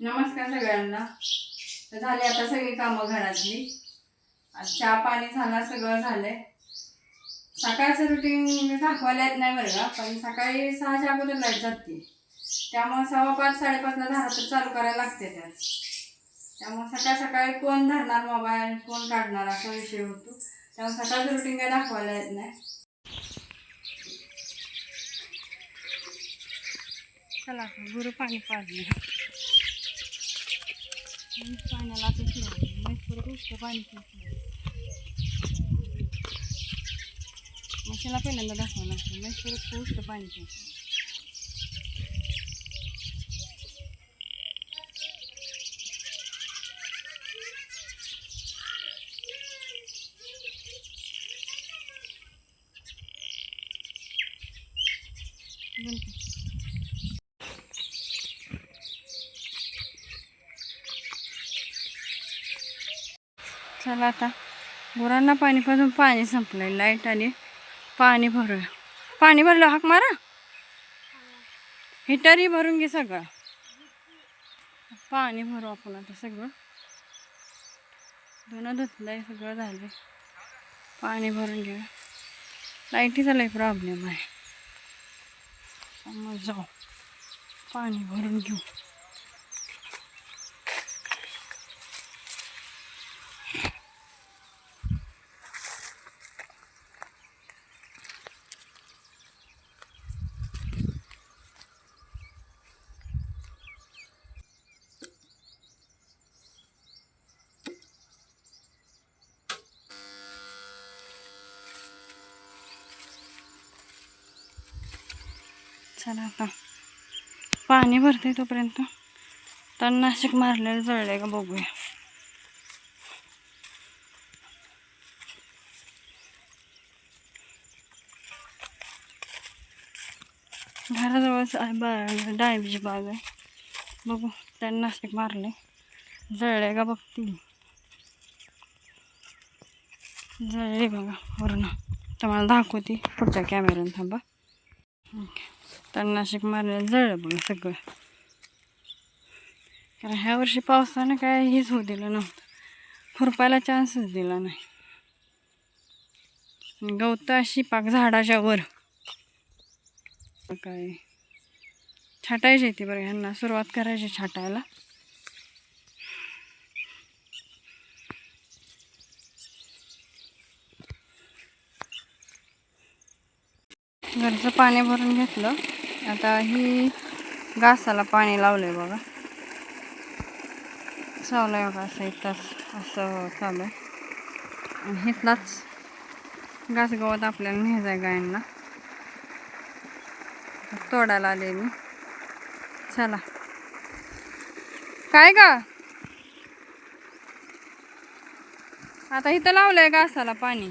नमस्कार सगळ्यांना. तर झाली आता सगळी कामं घरातली. आज चहा पाणी झाला सगळं झालंय. सकाळचं रुटीन दाखवायला येत नाही बरं का पण सकाळी सहाच्या अगोदर लाइट जाते. त्यामुळे सव्वा पाच साडेपाचला धारा तर चालू करायला लागते त्यात. त्यामुळे सकाळ सकाळी कोण धरणार मोबाईल कोण काढणार असा विषय होतो. त्यामुळे सकाळचं रुटीन काय दाखवायला येत नाही. चला गुरु पाणी पाजलं. पाण्याला आता फिरवलं मग परत उष्ट पाणी पहिल्यांदा दाखवावं लागतं मग परत उष्ट पाणी प्यायचं Thank you. चला आता. गुरांना पाणी पाजून पाणी संपलंय लाइट आणि पाणी भरूया. पाणी भरलं हाक मारा. हिटरही भरून घे सगळं. पाणी भरू आपण आता सगळं. धुणं धुतलंय सगळं झालं पाणी भरून घेऊ लाईटीचा लई प्रॉब्लेम आहे. मग जाऊ. पाणी भरून घेऊ. चला आता. पाणी भरते तोपर्यंत. तणनाशक मारलेलं जळलंय का बघूया. घराजवळच आहे बा डाळिंबीची बाग आहे. बघू तणनाशक मारले जळले का बघतील जळले बघा पूर्ण. तुम्हाला दाखवते पुढच्या कॅमेऱ्यानं थांबा. तणनाशक मारण्यात जळलं बघा सगळं. कारण ह्या वर्षी पावसानं काय हेच होऊ दिलं नव्हतं. खुरपायला चान्सच दिला नाही. गवत अशी पाक झाडाच्या वर. काय? छाटायची ती बरं ह्यांना सुरुवात करायची छाटायला. घरचं पाणी भरून घेतलं. आता ही घासाला पाणी लावलंय बघा. चालू आहे बघा असं एक तास असं चालू आहे. आणि इथलाच घास गवत आपल्याला न्यायचं आहे गायांना. तोडायला आले मी. चला. काय का आता इथं लावलंय घासाला पाणी.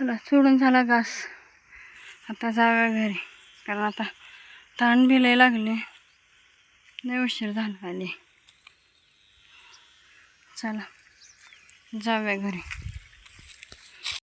चला सोडून झाला घास. आता जाव्या घरी. कारण आता ताण बी लय लागले. लय उशीर झाला आले. चला जाऊया घरी.